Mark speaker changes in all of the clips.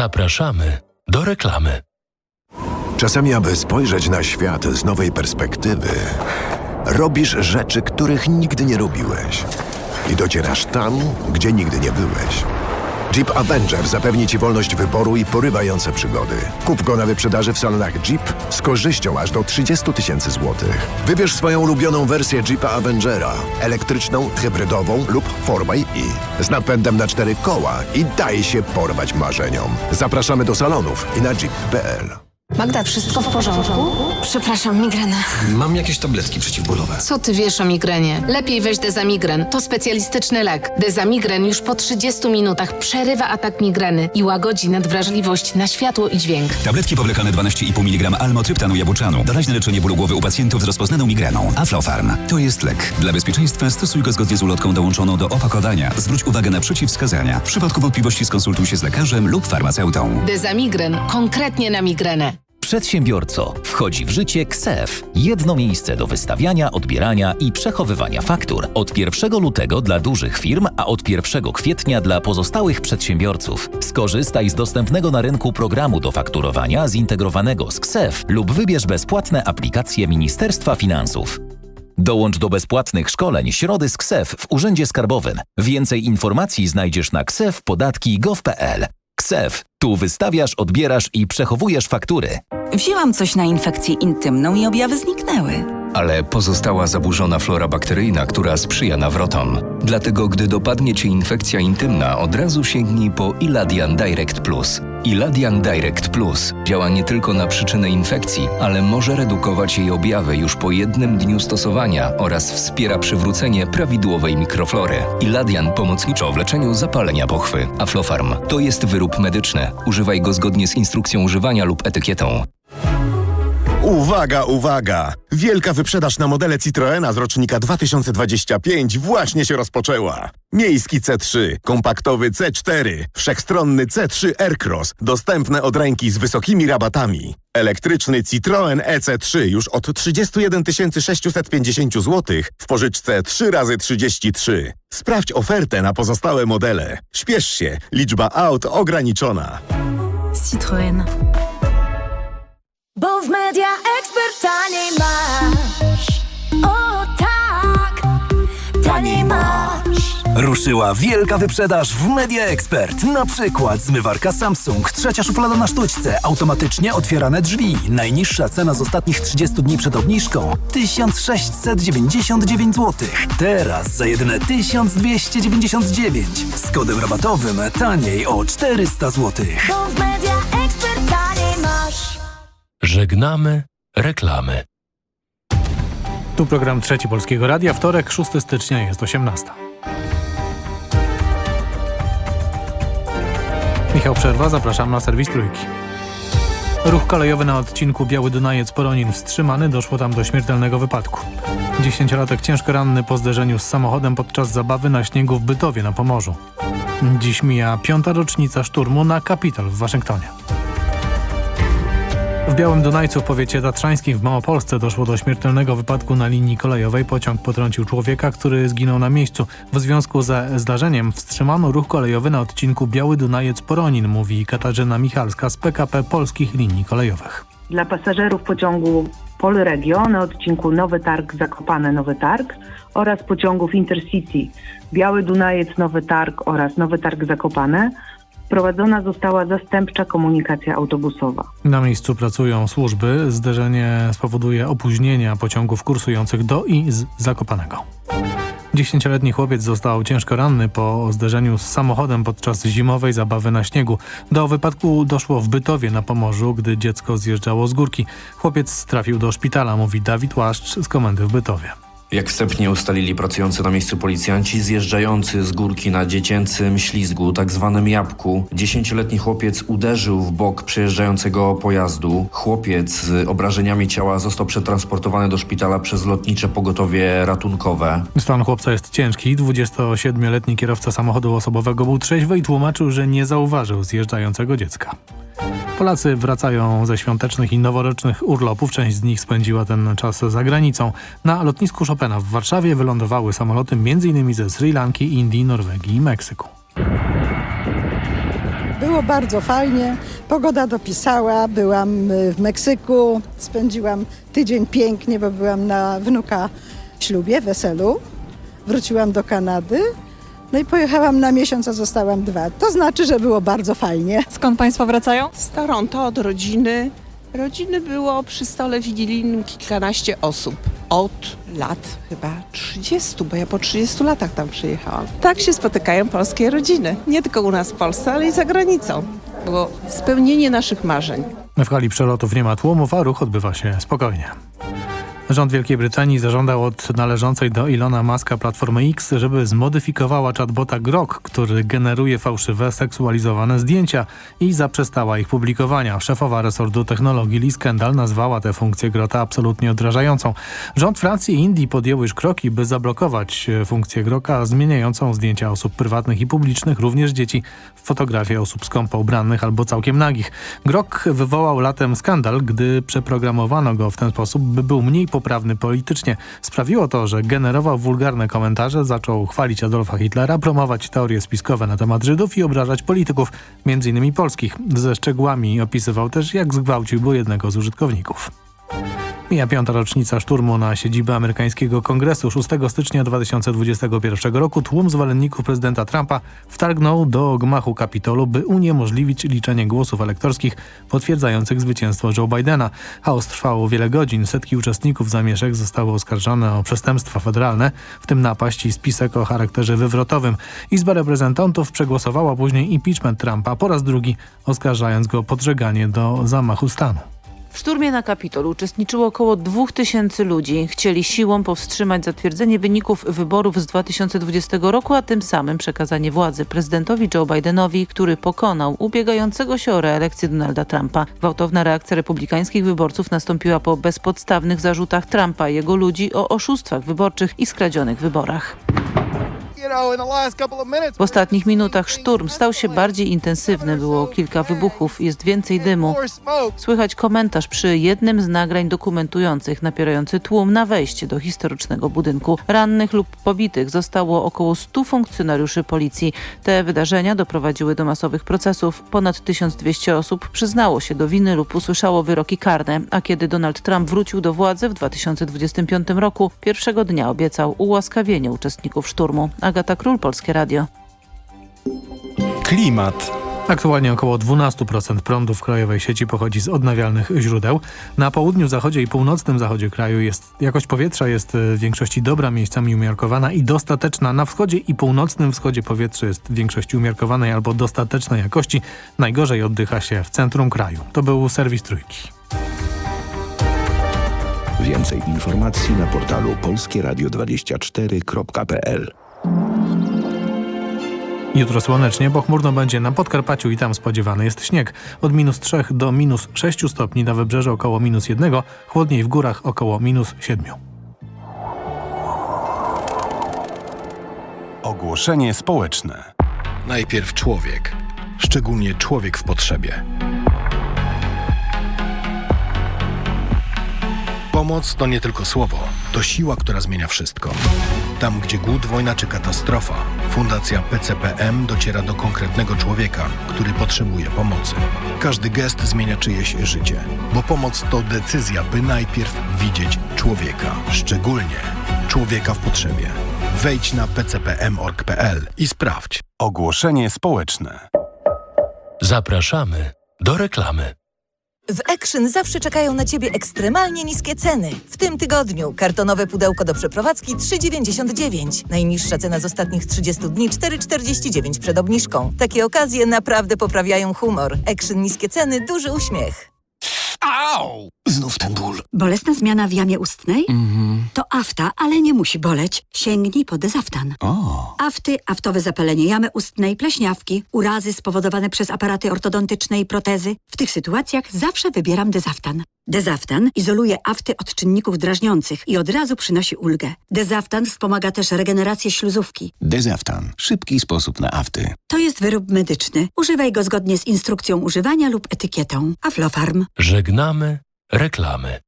Speaker 1: Zapraszamy do reklamy.
Speaker 2: Czasami, aby spojrzeć na świat z nowej perspektywy, robisz rzeczy, których nigdy nie robiłeś. I docierasz tam, gdzie nigdy nie byłeś. Jeep Avenger zapewni Ci wolność wyboru i porywające przygody. Kup go na wyprzedaży w salonach Jeep z korzyścią aż do 30 tysięcy złotych. Wybierz swoją ulubioną wersję Jeepa Avengera. Elektryczną, hybrydową lub 4xE. Z napędem na cztery koła i daj się porwać marzeniom. Zapraszamy do salonów i na jeep.pl.
Speaker 3: Magda, wszystko w porządku?
Speaker 4: Przepraszam, migrena.
Speaker 5: Mam jakieś tabletki przeciwbólowe.
Speaker 3: Co ty wiesz o migrenie? Lepiej weź Dezamigren. To specjalistyczny lek. Dezamigren już po 30 minutach przerywa atak migreny i łagodzi nadwrażliwość na światło i dźwięk.
Speaker 6: Tabletki powlekane 12,5 mg almotryptanu jabłczanu. Doraźne leczenie bólu głowy u pacjentów z rozpoznaną migreną. Aflofarm. To jest lek. Dla bezpieczeństwa stosuj go zgodnie z ulotką dołączoną do opakowania. Zwróć uwagę na przeciwwskazania. W przypadku wątpliwości skonsultuj się z lekarzem lub farmaceutą.
Speaker 3: Dezamigren. Konkretnie na migrenę.
Speaker 7: Przedsiębiorco. Wchodzi w życie KSEF. Jedno miejsce do wystawiania, odbierania i przechowywania faktur. Od 1 lutego dla dużych firm, a od 1 kwietnia dla pozostałych przedsiębiorców. Skorzystaj z dostępnego na rynku programu do fakturowania zintegrowanego z KSEF lub wybierz bezpłatne aplikacje Ministerstwa Finansów. Dołącz do bezpłatnych szkoleń Środy z KSEF w Urzędzie Skarbowym. Więcej informacji znajdziesz na ksefpodatki.gov.pl. KSEF. Tu wystawiasz, odbierasz i przechowujesz faktury.
Speaker 4: Wzięłam coś na infekcję intymną i objawy zniknęły.
Speaker 5: Ale pozostała zaburzona flora bakteryjna, która sprzyja nawrotom. Dlatego, gdy dopadnie Cię infekcja intymna, od razu sięgnij po Iladian Direct Plus. Iladian Direct Plus działa nie tylko na przyczynę infekcji, ale może redukować jej objawy już po jednym dniu stosowania oraz wspiera przywrócenie prawidłowej mikroflory. Iladian pomocniczo w leczeniu zapalenia pochwy. Aflofarm to jest wyrób medyczny. Używaj go zgodnie z instrukcją używania lub etykietą.
Speaker 8: Uwaga, uwaga! Wielka wyprzedaż na modele Citroena z rocznika 2025 właśnie się rozpoczęła. Miejski C3, kompaktowy C4, wszechstronny C3 Aircross, dostępne od ręki z wysokimi rabatami. Elektryczny Citroen EC3 już od 31 650 zł w pożyczce 3 razy 33 Sprawdź ofertę na pozostałe modele. Śpiesz się, liczba aut ograniczona.
Speaker 9: Citroën. Media ekspert taniej masz. O tak, taniej masz.
Speaker 10: Ruszyła wielka wyprzedaż w Media Expert. Na przykład zmywarka Samsung, trzecia szuflada na sztućce, automatycznie otwierane drzwi. Najniższa cena z ostatnich 30 dni przed obniżką 1699 zł. Teraz za jedyne 1299. Z kodem rabatowym taniej o 400 zł.
Speaker 9: Bo w media.
Speaker 1: Żegnamy reklamy.
Speaker 11: Tu program Trzeci Polskiego Radia, wtorek, 6 stycznia jest 18. Michał Przerwa, zapraszam na serwis Trójki. Ruch kolejowy na odcinku Biały Dunajec-Poronin wstrzymany, doszło tam do śmiertelnego wypadku. Dziesięciolatek ciężko ranny po zderzeniu z samochodem podczas zabawy na śniegu w Bytowie na Pomorzu. Dziś mija piąta rocznica szturmu na Kapitol w Waszyngtonie. W Białym Dunajcu w powiecie tatrzańskim w Małopolsce doszło do śmiertelnego wypadku na linii kolejowej. Pociąg potrącił człowieka, który zginął na miejscu. W związku ze zdarzeniem wstrzymano ruch kolejowy na odcinku Biały Dunajec-Poronin, mówi Katarzyna Michalska z PKP Polskich Linii Kolejowych.
Speaker 12: Dla pasażerów pociągu Polregio na odcinku Nowy Targ Zakopane Nowy Targ oraz pociągów Intercity Biały Dunajec Nowy Targ oraz Nowy Targ Zakopane wprowadzona została zastępcza komunikacja autobusowa.
Speaker 11: Na miejscu pracują służby. Zderzenie spowoduje opóźnienia pociągów kursujących do i z Zakopanego. Dziesięcioletni chłopiec został ciężko ranny po zderzeniu z samochodem podczas zimowej zabawy na śniegu. Do wypadku doszło w Bytowie na Pomorzu, gdy dziecko zjeżdżało z górki. Chłopiec trafił do szpitala, mówi Dawid Łaszcz z komendy w Bytowie.
Speaker 13: Jak wstępnie ustalili pracujący na miejscu policjanci, zjeżdżający z górki na dziecięcym ślizgu, tak zwanym jabłku, dziesięcioletni chłopiec uderzył w bok przejeżdżającego pojazdu. Chłopiec z obrażeniami ciała został przetransportowany do szpitala przez lotnicze pogotowie ratunkowe.
Speaker 11: Stan chłopca jest ciężki. 27-letni kierowca samochodu osobowego był trzeźwy i tłumaczył, że nie zauważył zjeżdżającego dziecka. Polacy wracają ze świątecznych i noworocznych urlopów. Część z nich spędziła ten czas za granicą. Na lotnisku Chopina w Warszawie wylądowały samoloty m.in. ze Sri Lanki, Indii, Norwegii i Meksyku.
Speaker 14: Było bardzo fajnie, pogoda dopisała, byłam y, w Meksyku, spędziłam tydzień pięknie, bo byłam na wnuka ślubie, weselu. Wróciłam do Kanady, no i pojechałam na miesiąc, a zostałam dwa. To znaczy, że było bardzo fajnie.
Speaker 15: Skąd Państwo wracają?
Speaker 16: Z Toronto od rodziny. Rodziny było przy stole wigilijnym kilkanaście osób. Od lat chyba 30, bo ja po 30 latach tam przyjechałam. Tak się spotykają polskie rodziny. Nie tylko u nas w Polsce, ale i za granicą. Było spełnienie naszych marzeń.
Speaker 11: W hali przelotów nie ma tłumów, a ruch odbywa się spokojnie. Rząd Wielkiej Brytanii zażądał od należącej do Ilona Maska Platformy X, żeby zmodyfikowała chatbota Grok, który generuje fałszywe, seksualizowane zdjęcia i zaprzestała ich publikowania. Szefowa resortu technologii Liz Kendall nazwała tę funkcję Grota absolutnie odrażającą. Rząd Francji i Indii podjął już kroki, by zablokować e, funkcję Groka zmieniającą zdjęcia osób prywatnych i publicznych, również dzieci, w fotografie osób skąpo ubranych albo całkiem nagich. Grok wywołał latem skandal, gdy przeprogramowano go w ten sposób, by był mniej poprawny politycznie. Sprawiło to, że generował wulgarne komentarze, zaczął chwalić Adolfa Hitlera, promować teorie spiskowe na temat Żydów i obrażać polityków, m.in. polskich. Ze szczegółami opisywał też, jak zgwałcił jednego z użytkowników. Mija piąta rocznica szturmu na siedzibę amerykańskiego kongresu. 6 stycznia 2021 roku tłum zwolenników prezydenta Trumpa wtargnął do gmachu Kapitolu, by uniemożliwić liczenie głosów elektorskich potwierdzających zwycięstwo Joe Bidena. Chaos trwał wiele godzin. Setki uczestników zamieszek zostały oskarżone o przestępstwa federalne, w tym napaść i spisek o charakterze wywrotowym. Izba Reprezentantów przegłosowała później impeachment Trumpa po raz drugi, oskarżając go o podżeganie do zamachu stanu.
Speaker 17: W szturmie na Kapitol uczestniczyło około 2000 ludzi. Chcieli siłą powstrzymać zatwierdzenie wyników wyborów z 2020 roku, a tym samym przekazanie władzy prezydentowi Joe Bidenowi, który pokonał ubiegającego się o reelekcję Donalda Trumpa. Gwałtowna reakcja republikańskich wyborców nastąpiła po bezpodstawnych zarzutach Trumpa i jego ludzi o oszustwach wyborczych i skradzionych wyborach. W ostatnich minutach szturm stał się bardziej intensywny. Było kilka wybuchów, jest więcej dymu. Słychać komentarz przy jednym z nagrań dokumentujących napierający tłum na wejście do historycznego budynku. Rannych lub pobitych zostało około 100 funkcjonariuszy policji. Te wydarzenia doprowadziły do masowych procesów. Ponad 1200 osób przyznało się do winy lub usłyszało wyroki karne. A kiedy Donald Trump wrócił do władzy w 2025 roku, pierwszego dnia obiecał ułaskawienie uczestników szturmu. Agata Król, Polskie Radio.
Speaker 11: Klimat. Aktualnie około 12% prądu w krajowej sieci pochodzi z odnawialnych źródeł. Na południu, zachodzie i północnym zachodzie kraju jest jakość powietrza jest w większości dobra, miejscami umiarkowana i dostateczna. Na wschodzie i północnym wschodzie powietrze jest w większości umiarkowanej albo dostatecznej jakości. Najgorzej oddycha się w centrum kraju. To był serwis Trójki.
Speaker 18: Więcej informacji na portalu polskieradio24.pl
Speaker 11: Jutro słonecznie, bo chmurno będzie na Podkarpaciu i tam spodziewany jest śnieg. Od minus 3 do minus 6 stopni na wybrzeżu około minus 1, chłodniej w górach około minus 7.
Speaker 19: Ogłoszenie społeczne. Najpierw człowiek, szczególnie człowiek w potrzebie. Pomoc to nie tylko słowo, to siła, która zmienia wszystko. Tam, gdzie głód, wojna czy katastrofa, Fundacja PCPM dociera do konkretnego człowieka, który potrzebuje pomocy. Każdy gest zmienia czyjeś życie, bo pomoc to decyzja, by najpierw widzieć człowieka, szczególnie człowieka w potrzebie. Wejdź na pcpm.org.pl i sprawdź. Ogłoszenie społeczne.
Speaker 1: Zapraszamy do reklamy.
Speaker 20: W Action zawsze czekają na Ciebie ekstremalnie niskie ceny. W tym tygodniu kartonowe pudełko do przeprowadzki 3,99. Najniższa cena z ostatnich 30 dni 4,49 przed obniżką. Takie okazje naprawdę poprawiają humor. Action niskie ceny, duży uśmiech.
Speaker 19: Au! Znów ten ból.
Speaker 21: Bolesna zmiana w jamie ustnej?
Speaker 19: Mhm.
Speaker 21: To afta, ale nie musi boleć. Sięgnij po dezaftan.
Speaker 19: O.
Speaker 21: Afty, aftowe zapalenie jamy ustnej, pleśniawki, urazy spowodowane przez aparaty ortodontyczne i protezy. W tych sytuacjach zawsze wybieram dezaftan. Dezaftan izoluje afty od czynników drażniących i od razu przynosi ulgę. Dezaftan wspomaga też regenerację śluzówki.
Speaker 18: Dezaftan. Szybki sposób na afty.
Speaker 21: To jest wyrób medyczny. Używaj go zgodnie z instrukcją używania lub etykietą. Aflofarm.
Speaker 1: Żegnamy reklamy.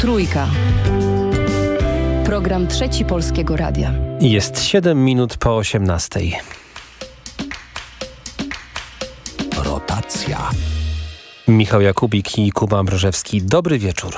Speaker 22: Trójka. Program Trzeci Polskiego Radia.
Speaker 23: Jest 7 minut po 18.
Speaker 24: Stacja.
Speaker 15: Michał Jakubik i Kuba Mrożewski. Dobry wieczór.